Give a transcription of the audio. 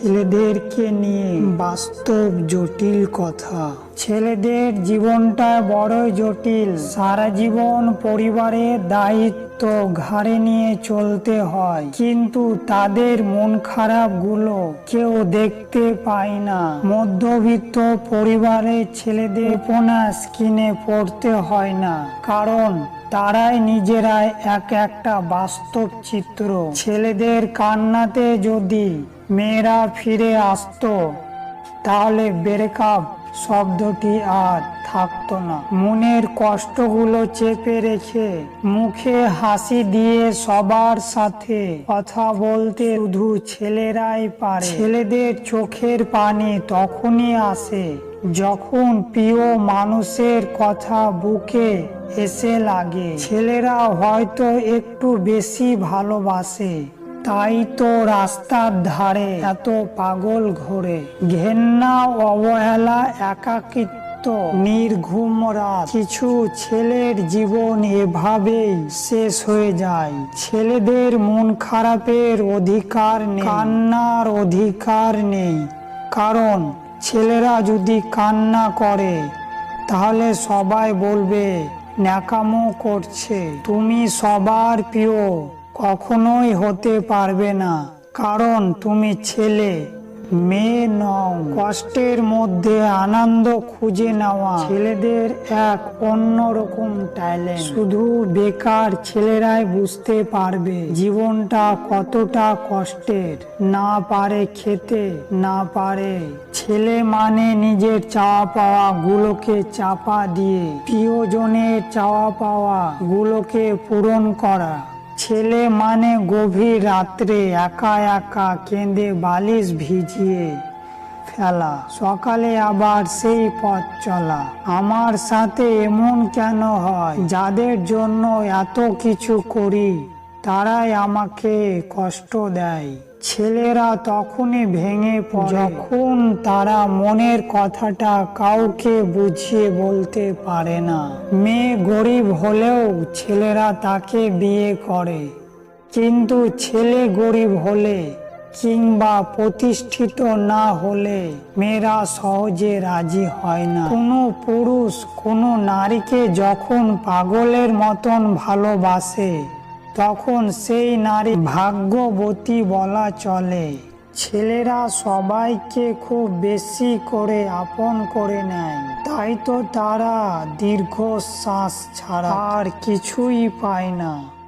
ছেলেদেরকে নিয়ে বাস্তব জটিল কথা। ছেলেদের জীবনটা বড় জটিল। সারা জীবন পরিবারের দায়িত্ব ঘাড়ে নিয়ে চলতে হয়। কিন্তু তাদের মন খারাপগুলো কেউ দেখতে পায় না। মধ্যবিত্ত পরিবারের ছেলেদের উপন্যাস কিনে পড়তে হয় না। কারণ তারাই নিজেরাই এক একটা বাস্তব চিত্র। ছেলেদের কান্নাতে যদি মেয়েরা ফিরে আসতো, তাহলে ব্রেকআপ শব্দটি আর থাকতো না। মনের কষ্টগুলো চেপে রেখে মুখে হাসি দিয়ে সবার সাথে কথা বলতে শুধু ছেলেরাই পারে। ছেলেদের চোখের পানি তখনই আসে যখন প্রিয় মানুষের কথা বুকে এসে লাগে। ছেলেরা হয়তো একটু বেশি ভালোবাসে। তাই তো রাস্তার ধারে এত পাগল ঘোরে। ঘেন্না, অবহেলা, একাকিত্ব নির্ঘুম রাত কিছু ছেলের জীবন এভাবেই শেষ হয়ে যায়। ছেলেদের মন খারাপের অধিকার নেই, কান্নার অধিকার নেই। কারণ ছেলেরা যদি কান্না করে, তাহলে সবাই বলবে, ন্যাকামো করছে। তুমি সবার প্রিয়। কখনোই হতে পারবে না। কারণ তুমি ছেলে, মেয়ে নও। কষ্টের মধ্যে আনন্দ খুঁজে নেওয়া। ছেলেদের এক অন্যরকম ট্যালেন্ট। শুধু বেকার ছেলেরাই বুঝতে পারবে জীবনটা কতটা কষ্টের। না পারে খেতে, না পারে ছেলে মানে নিজের চাওয়া পাওয়া গুলোকে চাপা দিয়ে। প্রিয়জনের চাওয়া পাওয়া গুলোকে পূরণ করা। ছেলে মানে গভীর রাত্রে একা একা কেঁদে বালিশ ভিজিয়ে ফেলা। সকালে আবার সেই পথ চলা। আমার সাথে এমন কেন হয়? যাদের জন্য এত কিছু করি, তারাই আমাকে কষ্ট দেয়। ছেলেরা তখনই ভেঙে যখন তারা মনের কথাটা কাউকে বুঝিয়ে বলতে পারে না, মেয়ে গরিব হলেও ছেলেরা তাকে বিয়ে করে। কিন্তু ছেলে গরিব হলে কিংবা প্রতিষ্ঠিত না হলে মেয়েরা সহজে রাজি হয় না। কোনো পুরুষ কোনো নারীকে যখন পাগলের মতন ভালোবাসে তখন সেই নারী ভাগ্যবতী বলা চলে। ছেলেরা সবাইকে খুব বেশি করে আপন করে নেয়। তাই তো তারা দীর্ঘশ্বাস ছাড়া আর কিছুই পায় না।